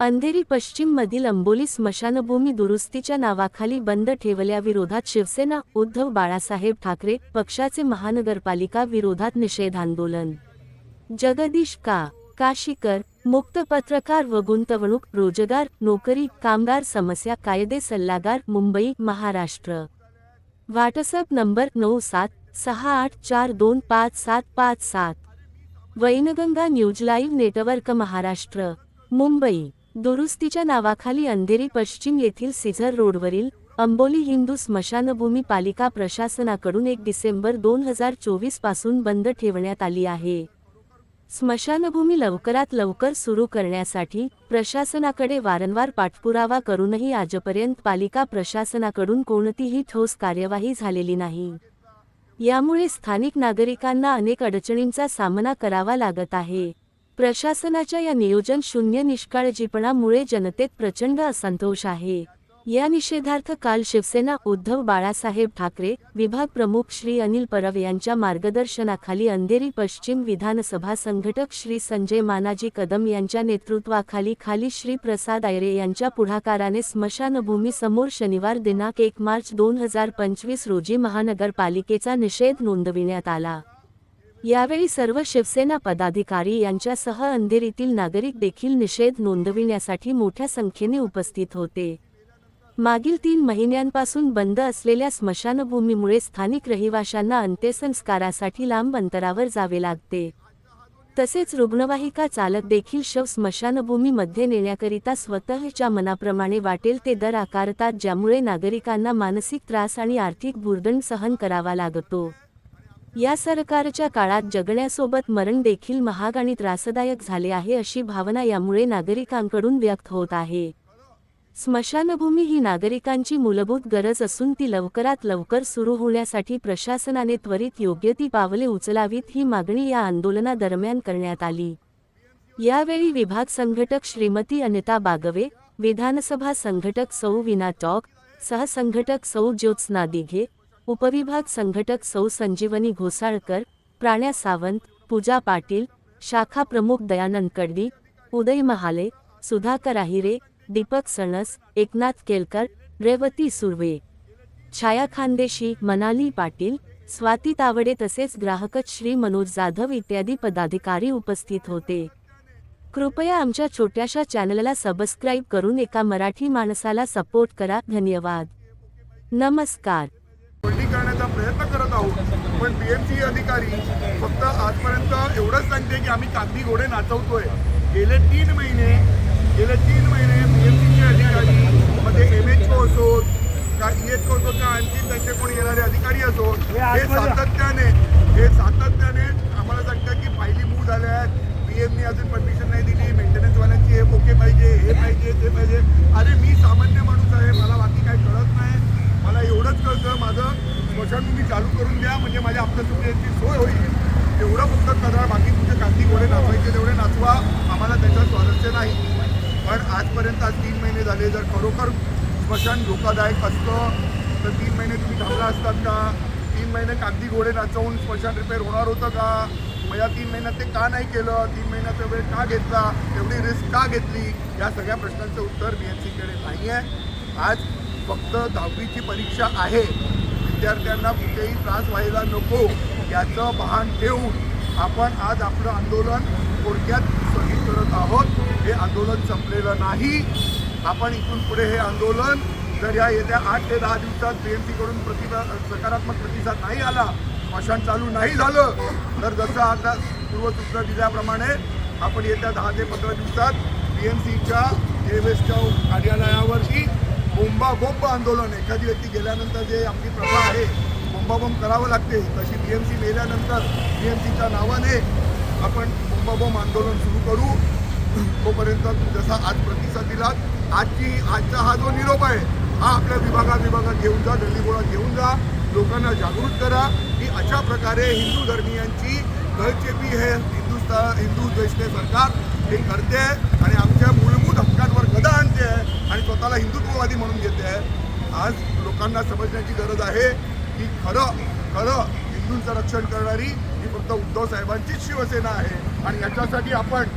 अंधेरी पश्चिममधील अंबोली स्मशानभूमी दुरुस्तीच्या नावाखाली बंद ठेवल्याविरोधात शिवसेना उद्धव बाळासाहेब ठाकरे पक्षाचे महानगरपालिका विरोधात निषेध आंदोलन जगदीश का काशीकर मुक्त पत्रकार व गुंतवणूक रोजगार नोकरी कामगार समस्या कायदे सल्लागार मुंबई महाराष्ट्र. व्हॉट्सअप नंबर नऊ सात सहा आठ चार दोन पाच सात पाच सात. Wainganga news live network Maharashtra Mumbai. दुरुस्तीच्या नावाखाली अंधेरी पश्चिम येथील सिझर रोडवरील अंबोली हिंदू स्मशानभूमी पालिका प्रशासनाकडून एक डिसेंबर दोन हजार चोवीसपासून बंद ठेवण्यात आली आहे. स्मशानभूमी लवकरात लवकर सुरू करण्यासाठी प्रशासनाकडे वारंवार पाठपुरावा करूनही आजपर्यंत पालिका प्रशासनाकडून कोणतीही ठोस कार्यवाही झालेली नाही. यामुळे स्थानिक नागरिकांना अनेक अडचणींचा सामना करावा लागत आहे. प्रशासनाच्या या नियोजन शून्य निष्काळजीपणामुळे जनतेत प्रचंड असंतोष आहे. या निषेधार्थ काल शिवसेना उद्धव बाळासाहेब ठाकरे विभाग प्रमुख श्री अनिल परब यांच्या मार्गदर्शनाखाली अंधेरी पश्चिम विधानसभा संघटक श्री संजय मानाजी कदम यांच्या नेतृत्वाखाली खाली श्री प्रसाद आयरे यांच्या पुढाकाराने स्मशानभूमीसमोर शनिवार दिनांक एक मार्च दोन हजार पंचवीस रोजी महानगरपालिकेचा निषेध नोंदविण्यात आला. यावेळी सर्व शिवसेना पदाधिकारी यांच्यासह अंधेरीतील नागरिक देखील निषेध नोंदविण्यासाठी मोठ्या संख्येने उपस्थित होते. मागील तीन महिन्यांपासून बंद असलेल्या स्मशानभूमीमुळे स्थानिक रहिवाशांना अंत्यसंस्कारासाठी लांब अंतरावर जावे लागते. तसेच रुग्णवाहिका चालक देखील शव स्मशानभूमीमध्ये नेण्याकरिता स्वतःच्या मनाप्रमाणे वाटेल ते दर आकारतात ज्यामुळे नागरिकांना मानसिक त्रास आणि आर्थिक भुर्दंड सहन करावा लागतो. या सरकारच्या काळात जगण्यासोबत मरण देखील महाग आणि त्रासदायक झाले आहे अशी भावना यामुळे नागरिकांकडून व्यक्त होत आहे. स्मशानभूमी ही नागरिकांची मूलभूत गरज असून ती लवकरात लवकर सुरू होण्यासाठी प्रशासनाने त्वरित योग्य ती पावले उचलावीत ही मागणी या आंदोलनादरम्यान करण्यात आली. यावेळी विभाग संघटक श्रीमती अनिता बागवे विधानसभा संघटक सौ विना टॉक सहसंघटक सौ ज्योत्स्ना दिघे उपविभाग संघटक सौ संजीवनी घोसाळकर प्राण्या सावंत पूजा पाटील शाखा प्रमुख दयानंद कडवी उदय महाले सुधाकर आहिरे दीपक सणस एकनाथ केलकर रेवती सुर्वे. छाया खानदेशी मनाली पाटील स्वाती तावडे तसेच ग्राहकच श्री मनोज जाधव इत्यादी पदाधिकारी उपस्थित होते. कृपया आमच्या छोट्याशा चॅनलला सबस्क्राईब करून एका मराठी माणसाला सपोर्ट करा. धन्यवाद. नमस्कार. कोंडी करण्याचा प्रयत्न करत आहोत पण बीएमसी अधिकारी फक्त आजपर्यंत एवढंच सांगते की आम्ही कागदी घोडे नाचवतोय. गेले तीन महिने गेले तीन महिने बीएमसीचे अधिकारी मध्ये एम एच ओ असोत का ई एच ओ असोत का आणखी त्यांचे कोणी येणारे अधिकारी असोत हे सातत्याने आम्हाला सांगतात की फायली मूव झाल्या आहेत पीएमनी अजून परमिशन नाही दिली मेंटेनन्सवाल्यांची हे ओके पाहिजे हे पाहिजे ते पाहिजे अरे मी सामान्य माणूस आहे मला बाकी काही कळत नाही मला एवढंच कळतं माझं स्मशानभूमी चालू करून द्या म्हणजे माझ्या आपल्यासुद्धा सोय होईल एवढं फक्त करा बाकी तुमचे कागदी घोडे नाचवायचे तेवढे नाचवा आम्हाला त्याच्यात स्वारस्य नाही. पण आजपर्यंत आज तीन महिने झाले जर खरोखर स्मशान धोकादायक असतं तर तीन महिने तुम्ही थांबला असतात का? तीन महिने कागदी घोडे नाचवून स्मशान रिपेअर होणार होतं का? मग या तीन महिन्यात ते का नाही केलं? तीन महिन्याचा वेळ का घेतला? एवढी रिस्क का घेतली? या सगळ्या प्रश्नांचं उत्तर बी एम सीकडे नाही आहे आज फक्त दहावीची परीक्षा आहे. विद्यार्थ्यांना कुठेही त्रास व्हायला नको याचं भान ठेवून आपण आज आपलं आंदोलन थोडक्यात स्थगित करत आहोत. हे आंदोलन संपलेलं नाही. आपण इथून पुढे हे आंदोलन जर या येत्या आठ ते दहा दिवसात बी एम सीकडून प्रतिभा सकारात्मक प्रतिसाद नाही आला स्मशान चालू नाही झालं तर जसं आता पूर्वसूचना दिल्याप्रमाणे आपण येत्या दहा ते पंधरा दिवसात बी एम सीच्या एवेसच्या कार्यालयावरती बोंबाबोंब आंदोलन एखादी व्यक्ती गेल्यानंतर जे आपली प्रथा आहे बोंबाबोंब करावं लागते तशी बी एम सी मेल्यानंतर बी एम सीच्या नावाने आपण बोंबाबोंब आंदोलन सुरू करू. तोपर्यंत जसा आज प्रतिसाद दिला आजची आजचा हा जो निरोप आहे हा आपल्या विभागात विभागात घेऊन जा गल्लीगोळात घेऊन जा. लोकांना जागृत करा की अशा प्रकारे हिंदू धर्मियांची गळचेपी हे हिंदुस्तान हिंदू द्वेषणे सरकार हे करते. आणि आमच्या मूलभूत हक्कांवर गदा आणते आणि स्वतःला हिंदुत्ववादी म्हणून घेते आज लोकांना समजण्याची गरज आहे की खरं खरं हिंदूंचं रक्षण करणारी ही फक्त उद्धव साहेबांचीच शिवसेना आहे. आणि याच्यासाठी आपण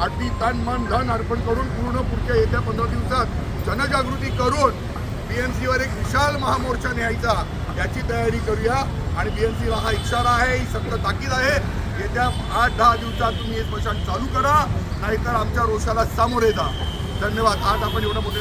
अगदी तन मन धन अर्पण करून पूर्ण पुढच्या येत्या पंधरा दिवसात जनजागृती करून बी एम सीवर एक विशाल महामोर्चा न्यायचा याची तयारी करूया. आणि बी एम सीला हा इशारा आहे ही सक्त ताकीद आहे. येत्या आठ दहा दिवसात तुम्ही हे स्मशान चालू करा नाहीतर आमच्या रोषाला सामोरे जा. धन्यवाद. आज आपण एवढं मोठे